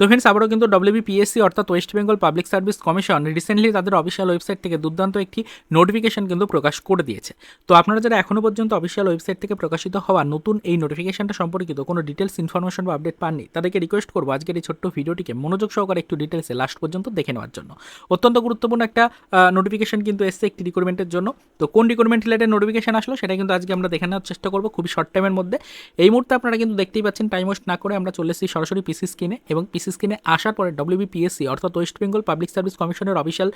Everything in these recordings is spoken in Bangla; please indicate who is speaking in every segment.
Speaker 1: তো ফ্রেন্ডস আবারও কিন্তু ডব্লিউবিপিএসসি অর্থাৎ West Bengal public service commission recently তাদের অফিসিয়াল ওয়েবসাইট থেকে দুর্দান্ত একটি নোটিফিকেশন কিন্তু প্রকাশ করে দিয়েছে। তো আপনারা যারা এখনও পর্যন্ত অফিসিয়াল ওয়েবসাইট থেকে প্রকাশিত হওয়া নতুন এই নোটিফিকেশনটা সম্পর্কিত কোনো ডিটেলস ইনফরমেশন বা আপডেট পাননি, তাদেরকে রিকোয়েস্ট করব আজকের এই ছোট্ট ভিডিওটিকে মনোযোগ সহকারে একটু ডিটেলসে লাস্ট পর্যন্ত দেখে নেওয়ার জন্য। অত্যন্ত গুরুত্বপূর্ণ একটা নোটিফিকেশন কিন্তু এসছে একটি রিক্রুটমেন্টের জন্য। তো কোন রিক্রুটমেন্ট রিলেটেড নোটিফিকেশন আসলো সেটা কিন্তু আজকে আমরা দেখে নেওয়ার চেষ্টা করব খুবই শর্ট টাইমের মধ্যে। এই মুহূর্তে আপনারা কিন্তু দেখতেই পাচ্ছেন টাইম ওয়েস্ট না করে আমরা চলে এসেছি সরাসরি পিসি স্ক্রিনে এবং পিসি স্ক্রিনে আসার পরে ডব্লিউবিপিএসসি অর্থাৎ ওয়েস্ট বেঙ্গল পাবলিক সার্ভিস কমিশনের অফিসিয়াল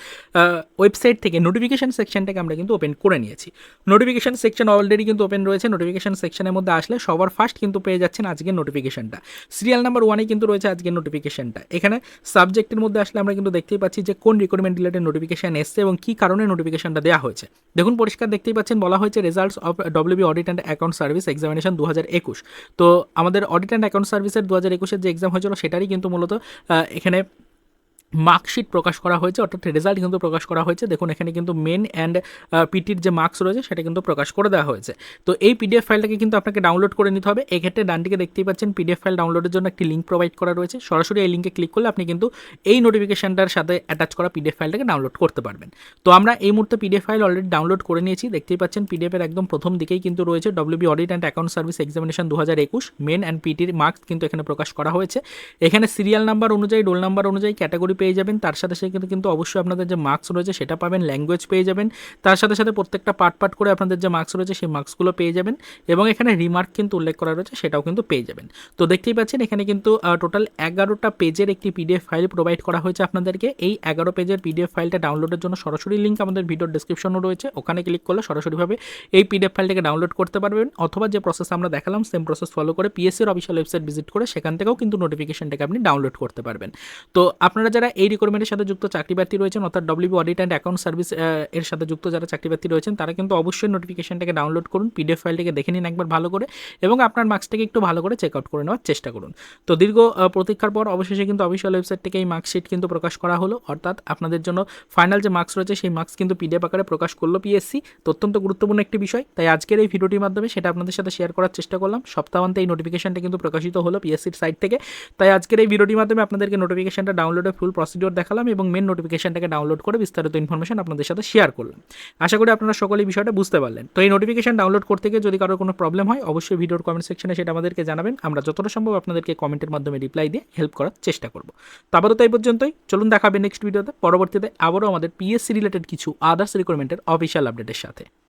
Speaker 1: ওয়েবসাইট থেকে নোটিফিকেশন সেকশনটাকে আমরা কিন্তু ওপেন করে নিয়েছি। নোটিফিকেশন সেকশন অলরেডি কিন্তু ওপেন রয়েছে। নোটিফিকেশন সেকশনের মধ্যে আসলে সবার ফার্স্ট কিন্তু পেয়ে যাচ্ছেন আজকের নোটিফিকেশনটা সিরিয়াল নাম্বার ওয়ানে কিন্তু রয়েছে আজকের নোটিফিকেশনটা এখানে সাবজেক্টের মধ্যে আসলে আমরা কিন্তু দেখতেই পাচ্ছি যে কোন রিকোয়ারমেন্ট রিলেটেড নোটিফিকেশন এসছে এবং কী কারণে নোটিফিকেশনটা দেওয়া হয়েছে। দেখুন, পরিষ্কার দেখতেই পাচ্ছেন বলা হয়েছে results of WB audit and account service examination দু হাজার একুশ। তো আমাদের অডিট অ্যান্ড অ্যাকাউন্ট সার্ভিসের দু হাজার একুশের যে এক্সাম হয়েছিল সেটারই কিন্তু মূলত এখানে মার্কশিট প্রকাশ করা হয়েছে, অর্থাৎ রেজাল্ট কিন্তু প্রকাশ করা হয়েছে। দেখুন, এখানে কিন্তু মেন অ্যান্ড পিটির যে মার্কস রয়েছে, সেটা কিন্তু প্রকাশ করে দেওয়া হয়েছে। তো এই পিডিএফ ফাইলটাকে কিন্তু আপনাকে ডাউনলোড করে নিতে হবে। এক্ষেত্রে ডানদিকে দেখতেই পাচ্ছেন পিডিএফ ফাইল ডাউনলোডের জন্য একটি লিঙ্ক প্রোভাইড করা রয়েছে। সরাসরি এই লিঙ্কে ক্লিক করলে আপনি কিন্তু এই নোটিফিকেশনটার সাথে অ্যাটাচ করা পিডিএফ ফাইলটাকে ডাউনলোড করতে পারবেন। তো আমরা এই মুহূর্তে পিডিএফ ফাইল অলরেডি ডাউনলোড করে নিয়েছি। দেখতেই পাচ্ছেন পিডিএফের একদম প্রথম দিকেই কিন্তু রয়েছে WB audit and account service examination দু হাজার একুশ। মেন অ্যান্ড পিটির মার্কস কিন্তু এখানে প্রকাশ করা হয়েছে। এখানে সিরিয়াল নাম্বার অনুযায়ী রোল নাম্বার অনুযায়ী ক্যাটাগরি পেয়ে যাবেন। তার সাথে সাথে কিন্তু অবশ্যই আপনাদের যে মার্কস রয়েছে সেটা পাবেন ল্যাঙ্গুয়েজ পেয়ে যাবেন। তার সাথে সাথে প্রত্যেকটা পার্ট পার্ট করে আপনাদের যে মার্কস রয়েছে সেই মার্কসগুলো পেয়ে যাবেন। এবং এখানে রিমার্ক কিন্তু উল্লেখ করা রয়েছে, সেটাও কিন্তু পেয়ে যাবেন। তো দেখতেই পাচ্ছেন, এখানে কিন্তু টোটাল এগারোটা পেজের একটি পিডিএফ ফাইল প্রোভাইড করা হয়েছে আপনাদেরকে। এই এগারো পেজের পিডিএফ ফাইলটা ডাউনলোডের জন্য সরাসরি লিঙ্ক আমাদের ভিডিওর ডিসক্রিপশনও রয়েছে। ওখানে ক্লিক করলে সরাসরিভাবে এই পিডিএফ ফাইলটাকে ডাউনলোড করতে পারবেন। অথবা যে প্রসেস আমরা দেখালাম সেম প্রসেস ফলো করে পিএসসির অফিসিয়াল ওয়েবসাইট ভিজিট করে সেখান থেকেও কিন্তু নোটিফিকেশনটাকে আপনি ডাউনলোড করতে পারবেন। তো আপনারা যারা এই রিকোয়ারমেন্টের সাথে যুক্ত চাকরি প্রার্থী রয়েছেন, অর্থাৎ W audit and account service এর সাথে যুক্ত যারা চাকরি প্রার্থী রয়েছেন, তারা কিন্তু অবশ্যই নোটিফিকেশনটাকে ডাউনলোড করুন পিডিএফ ফাইলটাকে দেখে নিন একবার ভালো করে এবং আপনার মার্কসটাকে একটু ভালো করে চেক আউট করে নেওয়ার চেষ্টা করুন। তো দীর্ঘ প্রতীক্ষার পর অবশেষে কিন্তু অফিসিয়াল ওয়েবসাইট থেকে এই মার্কশিট কিন্তু প্রকাশ করা হলো। অর্থাৎ আপনাদের জন্য ফাইনাল যে মার্কস রয়েছে, সেই মার্কস কিন্তু পিডিএফ আকারে প্রকাশ করল পিএসসি অত্যন্ত গুরুত্বপূর্ণ একটি বিষয়, তাই আজকের এই ভিডিওটির মাধ্যমে সেটা আপনাদের সাথে শেয়ার করার চেষ্টা করলাম। সপ্তাহান্তে এই নোটিফিকেশনটা কিন্তু প্রকাশিত হলো পিএসসির সাইট থেকে। তাই আজকের এই ভিডিওটির মাধ্যমে আপনাদেরকে নোটিফিকেশনটা ডাউনলোডে ফুল প্রসিডিওর দেখালাম এবং মেন নোটিফিকেশনটাকে ডাউনলোড করে বিস্তারিত ইনফরমেশন আপনাদের সাথে শেয়ার করলাম। আশা করি আপনারা সকলেই বিষয়টা বুঝতে পারলেন। তো এই নোটিফিকেশন ডাউনলোড করতে গিয়ে যদি কারোর কোনো প্রবলেম হয়, অবশ্যই ভিডিওর কমেন্ট সেকশনে সেটা আমাদেরকে জানাবেন। আমরা যতটা সম্ভব আপনাদেরকে কমেন্টের মাধ্যমে রিপ্লাই দিয়ে হেল্প করার চেষ্টা করব। তো আপাতত এই পর্যন্তই। চলুন দেখাবে নেক্সট ভিডিওতে পরবর্তীতে আবারও আমাদের পিএসসি রিলেটেড কিছু আদার্স রিকোয়ারমেন্টের অফিসিয়াল আপডেটের সাথে।